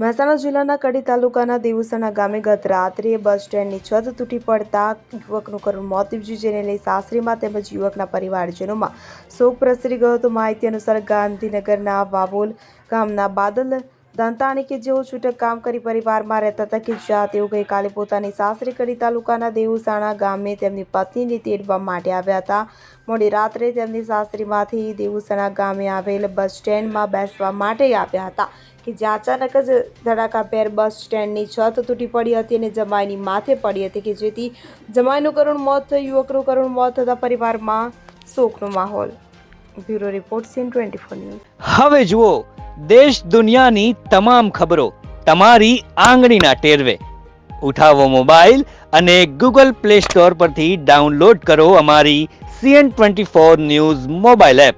મહેસાણા જિલ્લાના કડી તાલુકાના દેવુસણા ગામે ગત રાત્રે બસ સ્ટેન્ડની છત તૂટી પડતા યુવકનું કરુણ મોત નીપજ્યું, જેને લઈ સાસરીમાં તેમજ યુવકના પરિવારજનોમાં શોક પ્રસરી ગયો હતો. માહિતી અનુસાર ગાંધીનગરના વાવોલ ગામના બાદલ દંતાણી કે જેઓ છૂટક કામ કરી પરિવારમાં રહેતા હતા કે જ્યાં તેઓ ગઈકાલે પોતાની સાસરી કડી તાલુકાના દેવુસાણા ગામે તેમની પત્નીને તેડવા માટે આવ્યા હતા. મોડી રાત્રે તેમની સાસરીમાંથી દેવુસાણા ગામે આવેલ બસ સ્ટેન્ડમાં બેસવા માટે આવ્યા હતા. કે જ્યાં અચાનક જ ધડાકાભેર બસ સ્ટેન્ડની છત તૂટી પડી હતી અને જમાઈની માથે પડી હતી કે જેથી જમાઈનું કરુણ મોત થયું, યુવકનું કરુણ મોત થતાં પરિવારમાં શોકનો માહોલ. Bureau report CN twenty four news. હવે જુઓ, દેશ દુનિયાની તમામ ખબરો તમારી આંગળીના ટેરવે. ઉઠાવો મોબાઈલ અને ગૂગલ પ્લે સ્ટોર પરથી ડાઉનલોડ કરો અમારી CN twenty four news mobile app.